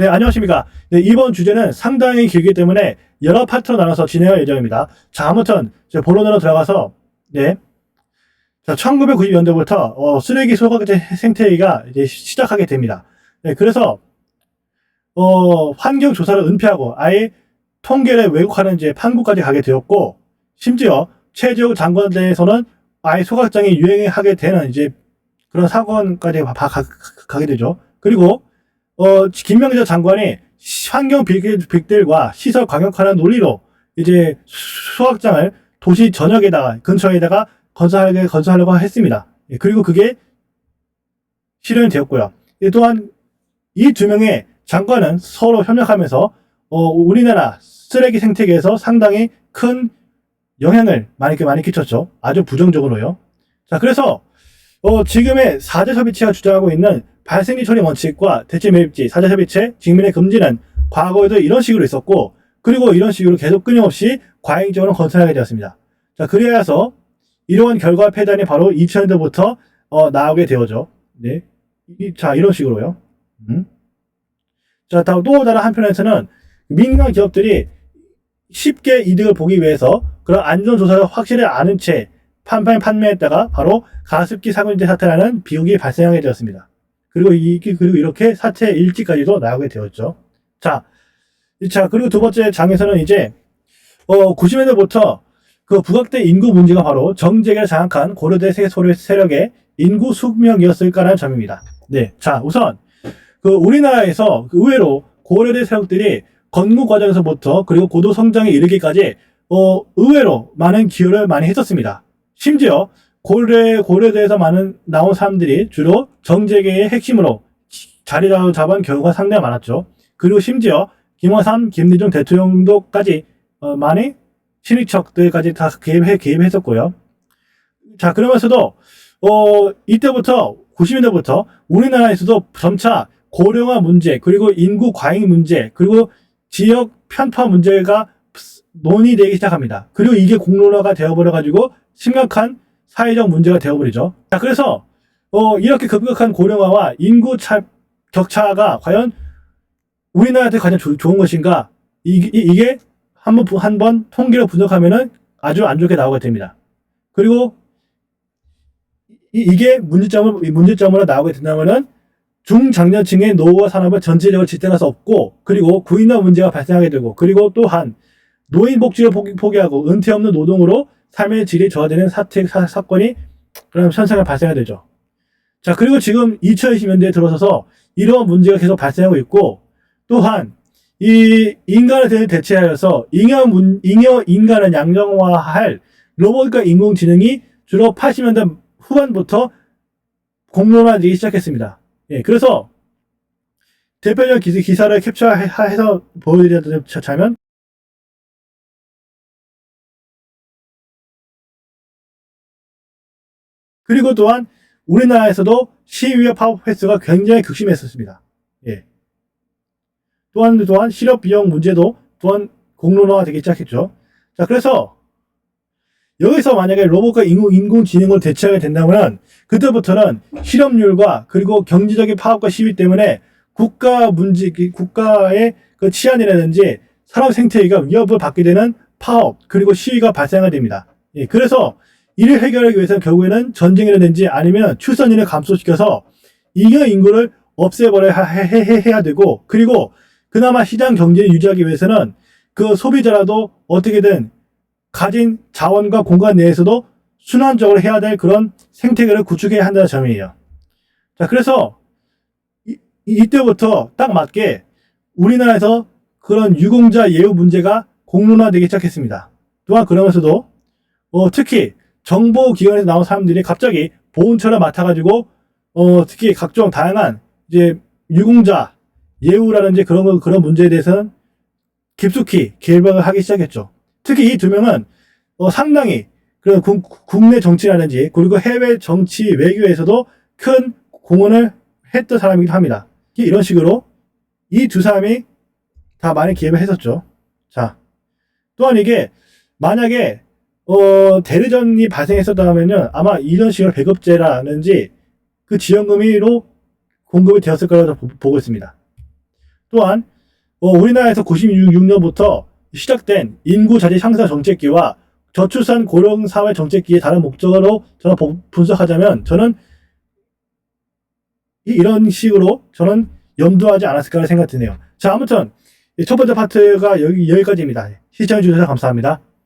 네, 안녕하십니까. 네, 이번 주제는 상당히 길기 때문에 여러 파트로 나눠서 진행할 예정입니다. 자, 아무튼 이제 본론으로 들어가서 네. 자, 1990년대부터 어, 쓰레기 소각제 생태계가 이제 시작하게 됩니다. 네, 그래서 어, 환경 조사를 은폐하고 아예 통계를 왜곡하는 이제 판국까지 가게 되었고 심지어 최재욱 장관에 대해서는 아예 소각장이 유행하게 되는 이제 그런 사건까지 가, 가, 가게 되죠. 그리고 어, 김명재 장관이 환경 빅들과 시설 강력화하는 논리로 이제 수학장을 도시 전역에다가 근처에다가 건설하게 건설하려고 했습니다. 예, 그리고 그게 실현이 되었고요. 예, 또한 이 두 명의 장관은 서로 협력하면서 어, 우리나라 쓰레기 생태계에서 상당히 큰 영향을 많이 많이 끼쳤죠. 아주 부정적으로요. 자, 그래서 어, 지금의 사제협의체가 주장하고 있는 발생지 처리 원칙과 대체 매입지, 사제협의체, 직민의 금지는 과거에도 이런 식으로 있었고, 그리고 이런 식으로 계속 끊임없이 과잉적으로 건설하게 되었습니다. 자, 그래야서 이러한 결과 폐단이 바로 2000년대부터 어, 나오게 되어죠. 네. 이, 자, 이런 식으로요. 음. 자, 또 다른 한편에서는 민간 기업들이 쉽게 이득을 보기 위해서 그런 안전조사를 확실히 아는 채 판판 판매했다가 바로 가습기 살균제 사태라는 비용이 발생하게 되었습니다. 그리고 이 그리고 이렇게 사태 일지까지도 나오게 되었죠. 자, 자 그리고 두 번째 장에서는 이제 어 90년대부터 그 부각된 인구 문제가 바로 정재계를 장악한 고려대 세력의 인구 숙명이었을까라는 점입니다. 네, 자 우선 그 우리나라에서 그 의외로 고려대 세력들이 건국 과정에서부터 그리고 고도 성장에 이르기까지 어 의외로 많은 기여를 많이 했었습니다. 심지어 고려, 고려대에서 많은 나온 사람들이 주로 정재계의 핵심으로 자리 잡은 경우가 상당히 많았죠. 그리고 심지어 김원삼, 김대중 대통령도까지 어, 많이 신익척들까지 다 개입해, 개입했었고요. 자, 그러면서도, 어, 이때부터, 90년대부터 우리나라에서도 점차 고령화 문제, 그리고 인구 과잉 문제, 그리고 지역 편파 문제가 논의되기 시작합니다. 그리고 이게 공론화가 되어버려 가지고 심각한 사회적 문제가 되어버리죠. 자, 그래서 어, 이렇게 급격한 고령화와 인구 차, 격차가 과연 우리나라한테 가장 조, 좋은 것인가? 이, 이, 게 한번 한번 통계로 분석하면은 아주 안 좋게 나오게 됩니다. 그리고 이, 게 문제점을 문제점으로 나오게 된다면은 중장년층의 노후와 산업을 전체적으로 지탱할 수 없고 그리고 구인화 문제가 발생하게 되고 그리고 또한 노인 복지를 포기, 하고 은퇴 없는 노동으로 삶의 질이 저하되는 사태, 사, 사건이 그런 현상이 발생하게 되죠. 자, 그리고 지금 2020년대에 들어서서 이러한 문제가 계속 발생하고 있고, 또한 이 인간을 대체하여서 잉여, 문, 잉여 인간을 양정화할 로봇과 인공지능이 주로 80년대 후반부터 공론화되기 시작했습니다. 예, 그래서 대표적 기사를 캡처해서 보여드리자면 그리고 또한 우리나라에서도 시위와 파업 횟수가 굉장히 극심했었습니다. 예. 또한 또한 실업 비용 문제도 또한 공론화가 되기 시작했죠. 자, 그래서 여기서 만약에 로봇과 인공, 인공지능을 대체하게 된다면 그때부터는 실업률과 그리고 경제적인 파업과 시위 때문에 국가 문제, 국가의 그 치안이라든지 산업 생태계가 위협을 받게 되는 파업 그리고 시위가 발생하게 됩니다. 예, 그래서 이를 해결하기 위해서는 결국에는 전쟁이라든지 아니면 출산율을 감소시켜서 잉여 인구를 없애버려야 해야 되고 그리고 그나마 시장 경제를 유지하기 위해서는 그 소비자라도 어떻게든 가진 자원과 공간 내에서도 순환적으로 해야 될 그런 생태계를 구축해야 한다는 점이에요. 자, 그래서 이, 이때부터 딱 맞게 우리나라에서 그런 유공자 예우 문제가 공론화되기 시작했습니다. 또한 그러면서도 어, 특히 정보기관에서 나온 사람들이 갑자기 보훈처를 맡아가지고 어, 특히 각종 다양한 이제 유공자 예우라든지 그런 거, 그런 문제에 대해서는 깊숙이 개발을 하기 시작했죠. 특히 이 두 명은 어, 상당히 그런 국, 국내 정치라든지 그리고 해외 정치 외교에서도 큰 공헌을 했던 사람이기도 합니다. 이런 식으로 이 두 사람이 다 많이 기획을 했었죠. 자, 또한 이게 만약에 어, 대리전이 발생했었다면은 아마 이런 식으로 배급제라든지 그 지원금으로 공급이 되었을 거라고 보고 있습니다. 또한 어, 우리나라에서 96년부터 시작된 인구 자재 향상 정책기와 저출산 고령 사회 정책기의 다른 목적으로 저는 보- 분석하자면 저는 이- 이런 식으로 저는 염두하지 않았을까 생각이 드네요. 자, 아무튼 이첫 번째 파트가 여기, 여기까지입니다. 시청해 주셔서 감사합니다.